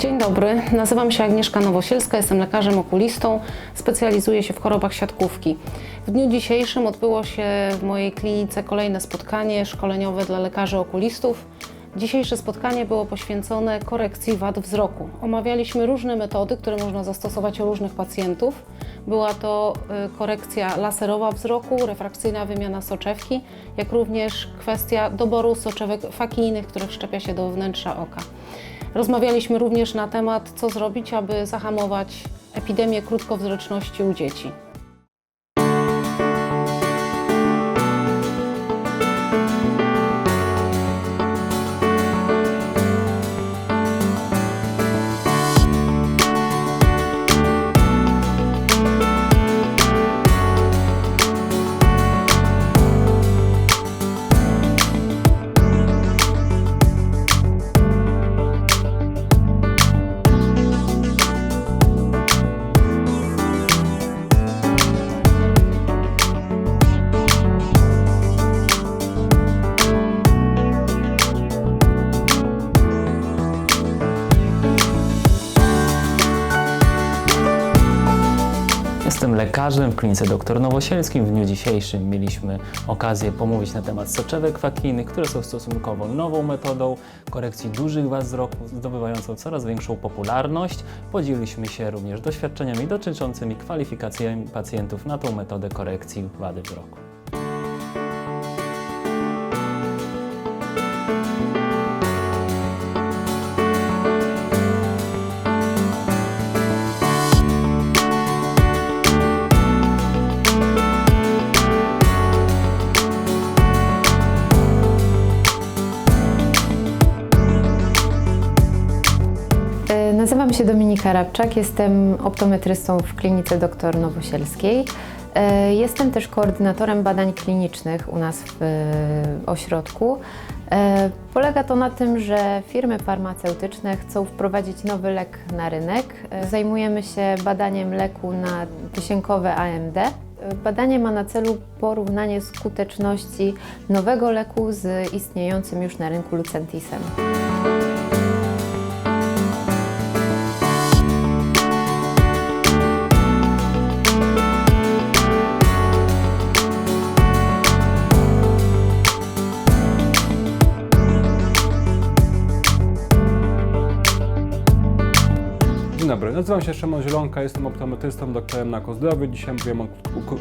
Dzień dobry, nazywam się Agnieszka Nowosielska, jestem lekarzem okulistą, specjalizuję się w chorobach siatkówki. W dniu dzisiejszym odbyło się w mojej klinice kolejne spotkanie szkoleniowe dla lekarzy okulistów. Dzisiejsze spotkanie było poświęcone korekcji wad wzroku. Omawialiśmy różne metody, które można zastosować u różnych pacjentów. Była to y, korekcja laserowa wzroku, refrakcyjna wymiana soczewki, jak również kwestia doboru soczewek fakijnych, które wszczepia się do wnętrza oka. Rozmawialiśmy również na temat, co zrobić, aby zahamować epidemię krótkowzroczności u dzieci. Jestem lekarzem w klinice dr Nowosielskim. W dniu dzisiejszym mieliśmy okazję pomówić na temat soczewek fakijnych, które są stosunkowo nową metodą korekcji dużych wad wzroku, zdobywającą coraz większą popularność. Podzieliliśmy się również doświadczeniami dotyczącymi kwalifikacji pacjentów na tą metodę korekcji wady wzroku. Nazywam się Dominika Rabczak, jestem optometrystą w klinice dr Nowosielskiej. E, Jestem też koordynatorem badań klinicznych u nas w e, ośrodku. E, Polega to na tym, że firmy farmaceutyczne chcą wprowadzić nowy lek na rynek. Zajmujemy się badaniem leku na wysiękowe AMD. Badanie ma na celu porównanie skuteczności nowego leku z istniejącym już na rynku Lucentisem. Dobry, nazywam się Szymon Zielonka, jestem optometrystą, doktorem na zdrowiu. Dzisiaj mówię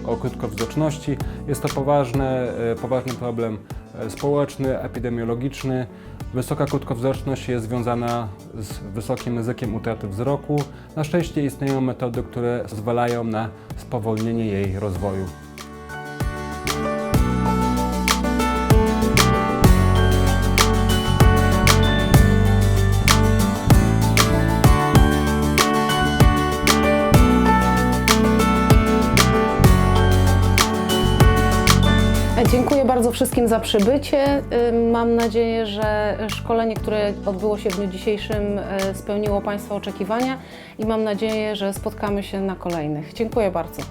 o, o krótkowzroczności. Jest to poważny, e, poważny problem e, społeczny, epidemiologiczny. Wysoka krótkowzroczność jest związana z wysokim ryzykiem utraty wzroku. Na szczęście istnieją metody, które pozwalają na spowolnienie jej rozwoju. Bardzo wszystkim za przybycie. Mam nadzieję, że szkolenie, które odbyło się w dniu dzisiejszym, y, spełniło Państwa oczekiwania i mam nadzieję, że spotkamy się na kolejnych. Dziękuję bardzo.